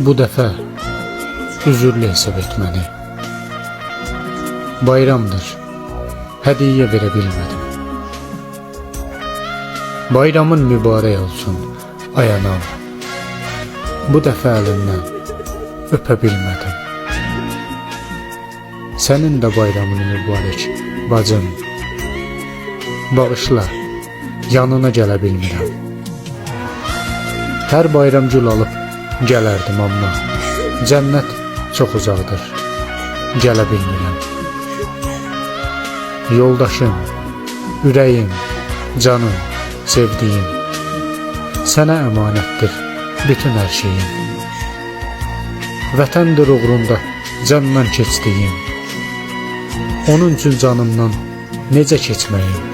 Bu dəfə üzürlü hesab et məni. Bayramdır. Hədiyyə verə bilmədim. Bayramın mübarək olsun, ay anam. Bu dəfə əlindən öpə bilmədim. Sənin də bayramın mübarək, bacım. Bağışla, yanına gələ bilmirəm. Hər bayram gül alıb gələrdim amma cənnət çox uzaqdır. Gələ bilmirəm. Yoldaşım, ürəyim, canım, sevdiyim sənə əmanətdir bütün hər şeyim. Vətəndir uğrunda candan keçdiyim. Onun üçün canımdan necə keçməyim?